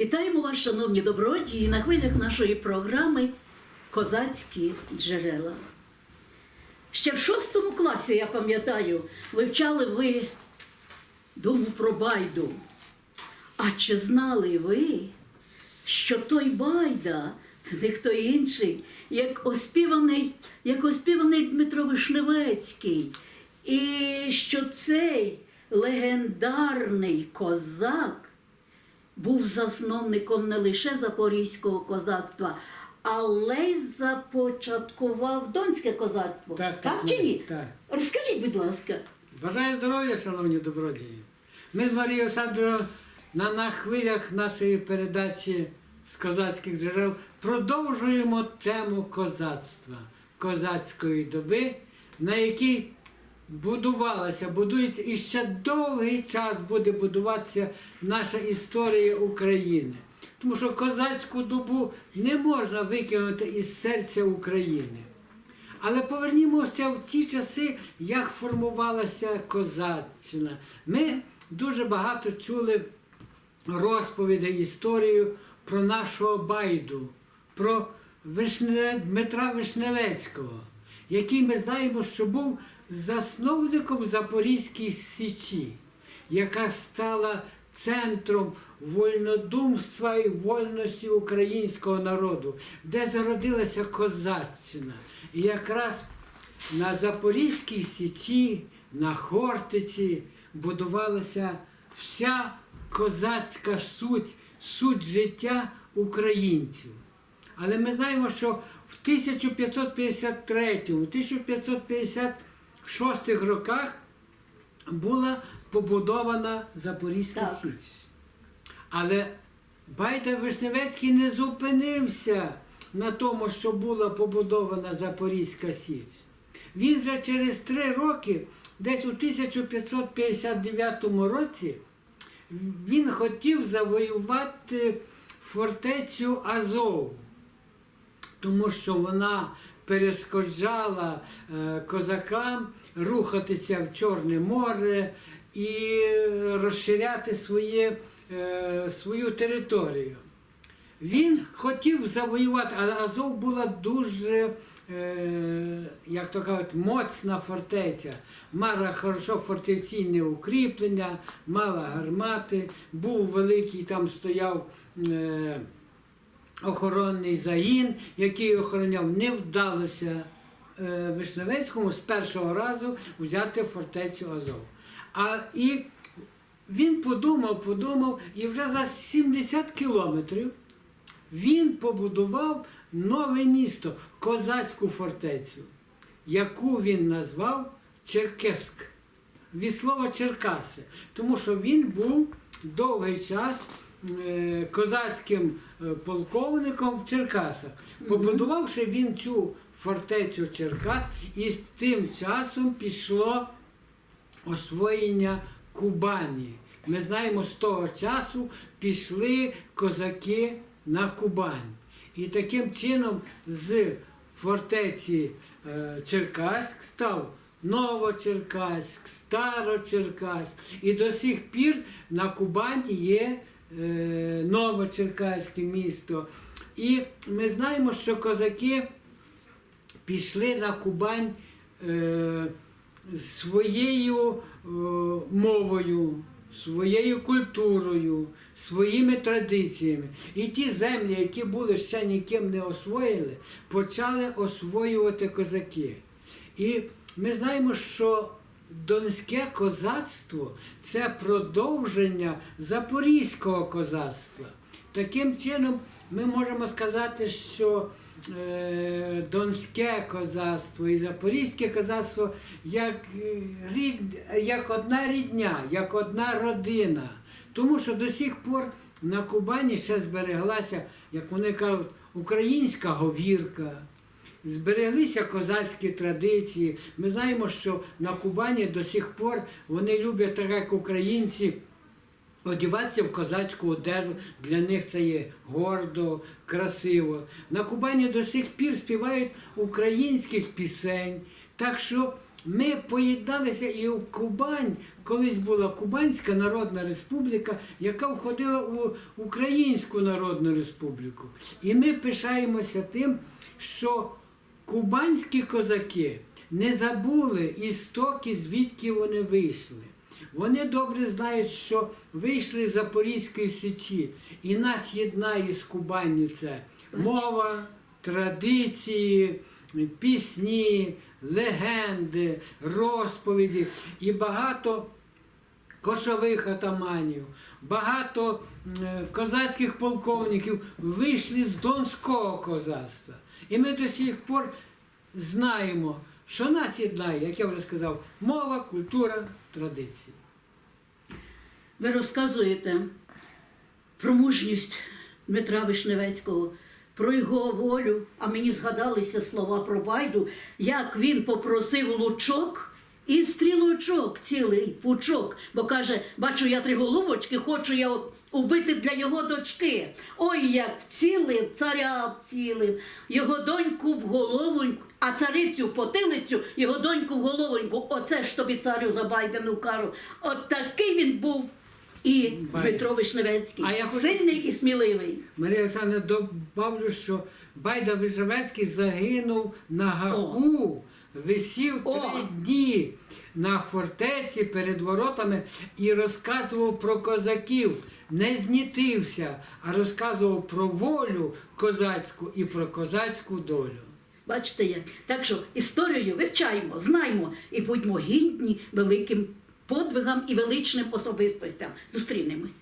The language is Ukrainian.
Вітаємо вас, шановні добродії, на хвилях нашої програми Козацькі джерела. Ще в шостому класі, я пам'ятаю, вивчали ви думу про байду. А чи знали ви, що той байда це не хто інший, як оспіваний, як оспіваний Дмитро Вишневецький, і що цей легендарний козак був засновником не лише запорізького козацтва, але й започаткував донське козацтво. Так, так, чи ні? так. Розкажіть, будь ласка. Бажаю здоров'я, шановні добродії. Ми з Марією Олександрою на, на хвилях нашої передачі з козацьких джерел продовжуємо тему козацтва, козацької доби, на якій будувалася, будується і ще довгий час буде будуватися наша історія України. Тому що козацьку добу не можна викинути із серця України. Але повернімося в ті часи, як формувалася козаччина. Ми дуже багато чули розповідей, історію про нашого байду, про Вишне... Дмитра Вишневецького, який ми знаємо, що був засновником Запорізької Січі, яка стала центром вольнодумства і вольності українського народу, де зародилася козаччина. І якраз на Запорізькій Січі, на Хортиці будувалася вся козацька суть, суть життя українців. Але ми знаємо, що в 1553-1556 роках була побудована Запорізька Так. Січ. Але Байда Вишневецький не зупинився на тому, що була побудована Запорізька Січ. Він вже через три роки, десь у 1559 році, він хотів завоювати фортецю Азов, тому що вона перешкоджала е, козакам рухатися в Чорне море і розширяти своє, е, свою територію. Він хотів завоювати, але Азов була дуже, е, як то кажуть, моцна фортеця. Мала хорошо фортеційне укріплення, мала гармати, був великий, там стояв охоронний загін, який охороняв. Не вдалося е, Вишневецькому з першого разу взяти фортецю Азов. А і він подумав, подумав, і вже за 70 кілометрів він побудував нове місто, козацьку фортецю, яку він назвав Черкеськ. Від слова Черкаси, тому що він був довгий час козацьким е, полковником в Черкасах. Побудувавши він цю фортецю Черкас, і з тим часом пішло освоєння Кубані. Ми знаємо, з того часу пішли козаки на Кубань. І таким чином з фортеці е, Черкаськ став Новочеркаськ, Старочеркаськ. І до сих пір на Кубані є е, Новочеркаське місто. І ми знаємо, що козаки пішли на Кубань е, своєю е, мовою, своєю культурою, своїми традиціями. І ті землі, які були ще ніким не освоїли, почали освоювати козаки. І ми знаємо, що Донське козацтво це продовження запорізького козацтва. Таким чином, ми можемо сказати, що е, Донське козацтво і Запорізьке козацтво як, е, рід, як одна рідня, як одна родина. Тому що до сих пор на Кубані ще збереглася, як вони кажуть, українська говірка. Збереглися козацькі традиції. Ми знаємо, що на Кубані до сих пор вони люблять, так як українці, одягатися в козацьку одежу. Для них це є гордо, красиво. На Кубані до сих пір співають українських пісень. Так що ми поєдналися і в Кубань, колись була Кубанська Народна Республіка, яка входила у Українську Народну Республіку. І ми пишаємося тим, що кубанські козаки не забули істоки, звідки вони вийшли. Вони добре знають, що вийшли з Запорізької січі, і нас єднає з Кубанню це мова, традиції, пісні, легенди, розповіді і багато кошових атаманів, багато козацьких полковників вийшли з Донського козацтва. І ми до сих пор знаємо, що нас єднає, як я вже сказав, мова, культура, традиції. Ви розказуєте про мужність Дмитра Вишневецького, про його волю, а мені згадалися слова про Байду, як він попросив лучок і стрілочок, цілий пучок, бо каже, бачу я три голубочки, хочу я убити для його дочки. Ой, як вцілив, царя вцілив, його доньку в головоньку, а царицю в потилицю, його доньку в головоньку. Оце ж тобі царю за Байдену кару. От такий він був і. Дмитро Вишневецький. А я хочу- Сильний і сміливий. Марія Олександровна, добавлю, що Байда Вишевецький загинув на гагу, висів О! три дні на фортеці перед воротами і розказував про козаків. Не знітився, а розказував про волю козацьку і про козацьку долю. Бачите як. Так що історію вивчаємо, знаємо і будьмо гідні великим подвигам і величним особистостям. Зустрінемось.